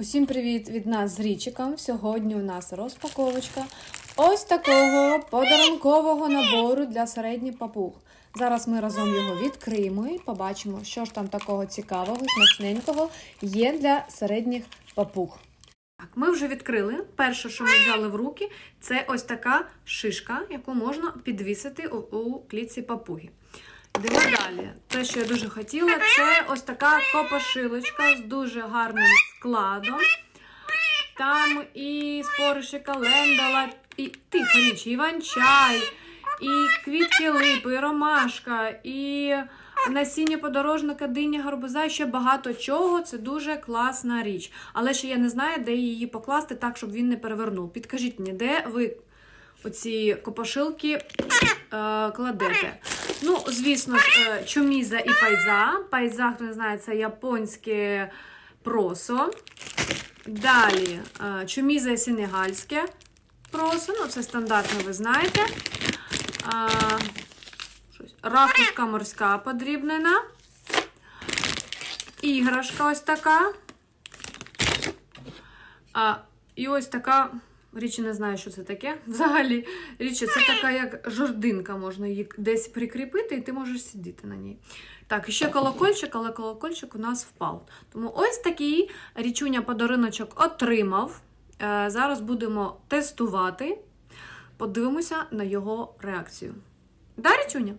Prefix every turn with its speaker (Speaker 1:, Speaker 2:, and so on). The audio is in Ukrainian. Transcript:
Speaker 1: Усім привіт від нас з Річиком. Сьогодні у нас розпаковочка ось такого подарункового набору для середніх папуг. Зараз ми разом його відкриємо і побачимо, що ж там такого цікавого, смачненького є для середніх папуг. Так, ми вже відкрили. Перше, що ми взяли в руки, це ось така шишка, яку можна підвісити у, клітці папуги. Йдемо далі. Те, що я дуже хотіла, це ось така копошилочка з дуже гарним складом. Там і спориші календала, і тихо річ, іван-чай, і квітки липи, і ромашка, і насіння подорожника, диня, гарбуза, ще багато чого. Це дуже класна річ. Але ще я не знаю, де її покласти так, щоб він не перевернув. Підкажіть мені, де ви оці копошилки е, кладете? Ну, звісно е, чуміза і пайза. Пайза, хто не знає, це японське просо. Далі е, чуміза і сенегальське просо. Ну, це стандартно, ви знаєте. А. Ракушка морська подрібнена. Іграшка ось така. І ось така. Річі не знаю, що це таке. Взагалі, річі, це така як жординка, можна її десь прикріпити, і ти можеш сидіти на ній. Так, ще колокольчик, але колокольчик у нас впав. Тому ось такий річуня подаруночок отримав. Е, зараз будемо тестувати. Подивимося на його реакцію. Да, річуня?